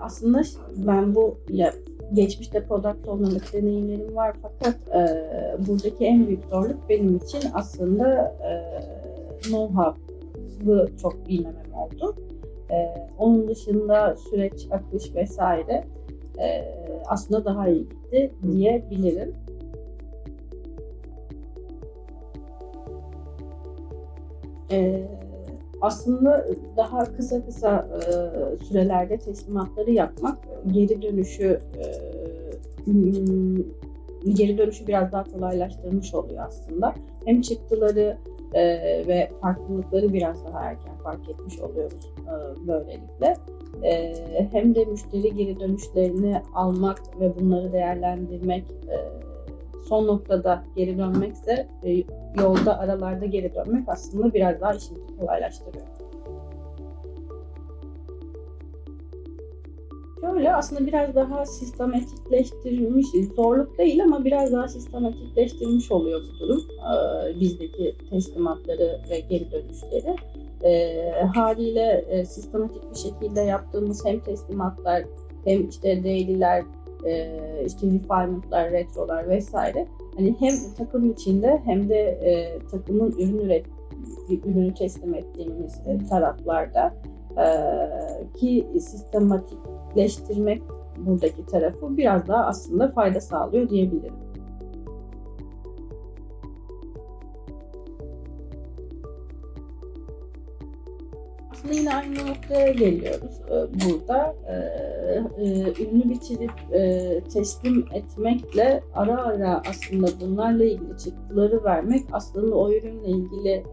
aslında ben bu ya, geçmişte product owner'lık deneyimlerim var fakat e, buradaki en büyük zorluk benim için aslında e, know-how'ı çok bilmemem oldu. E, onun dışında süreç, akış vesaire e, aslında daha iyi gitti diyebilirim. E, aslında daha kısa kısa e, sürelerde teslimatları yapmak geri dönüşü e, hmm, geri dönüşü biraz daha kolaylaştırmış oluyor aslında. Hem çıktıları e, ve farklılıkları biraz daha erken fark etmiş oluyoruz böylelikle. Hem de müşteri geri dönüşlerini almak ve bunları değerlendirmek son noktada geri dönmekse e, yolda aralarda geri dönmek aslında biraz daha işimizi kolaylaştırıyor. Şöyle aslında biraz daha sistematikleştirilmiş, zorluk değil ama biraz daha sistematikleştirilmiş oluyor bu durum. Ee, bizdeki teslimatları ve geri dönüşleri. Ee, haliyle e, sistematik bir şekilde yaptığımız hem teslimatlar hem işte daily'ler, e, işte refinement'lar, retrolar vesaire hani hem takım içinde hem de e, takımın ürün üret ürünü teslim ettiğimiz e, taraflarda e, ki sistematikleştirmek buradaki tarafı biraz daha aslında fayda sağlıyor diyebilirim. Aslında yine aynı noktaya geliyoruz e, burada. E, e, ürünü bitirip e, teslim etmekle ara ara aslında bunlarla ilgili çıktıları vermek aslında o ürünle ilgili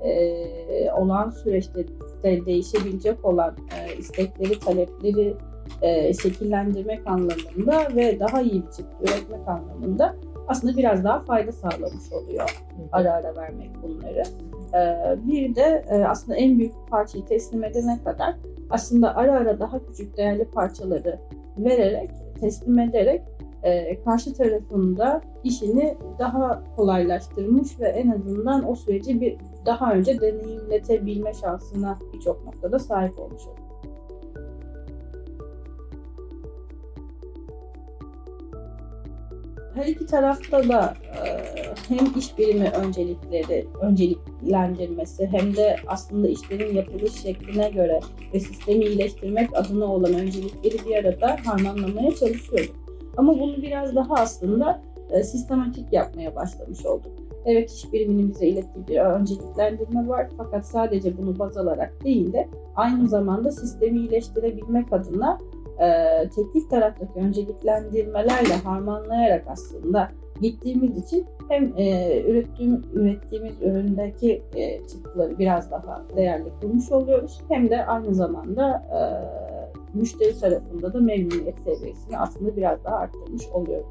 olan süreçte de değişebilecek olan istekleri, talepleri şekillendirmek anlamında ve daha iyi bir çıktı üretmek anlamında aslında biraz daha fayda sağlamış oluyor ara ara vermek bunları. Ee, bir de e, aslında en büyük parçayı teslim edene kadar aslında ara ara daha küçük değerli parçaları vererek, teslim ederek e, karşı tarafında işini daha kolaylaştırmış ve en azından o süreci bir daha önce deneyimletebilme şansına birçok noktada sahip olmuş oluyor. Her iki tarafta da e, hem iş birimi öncelikleri, önceliklendirmesi hem de aslında işlerin yapılış şekline göre ve sistemi iyileştirmek adına olan öncelikleri bir arada harmanlamaya çalışıyoruz. Ama bunu biraz daha aslında e, sistematik yapmaya başlamış olduk. Evet iş biriminin bize ilettiği bir önceliklendirme var fakat sadece bunu baz alarak değil de aynı zamanda sistemi iyileştirebilmek adına e, teknik taraftaki önceliklendirmelerle harmanlayarak aslında gittiğimiz için hem e, ürettiğim, ürettiğimiz üründeki e, çıktıları biraz daha değerli kılmış oluyoruz hem de aynı zamanda e, müşteri tarafında da memnuniyet seviyesini aslında biraz daha arttırmış oluyoruz.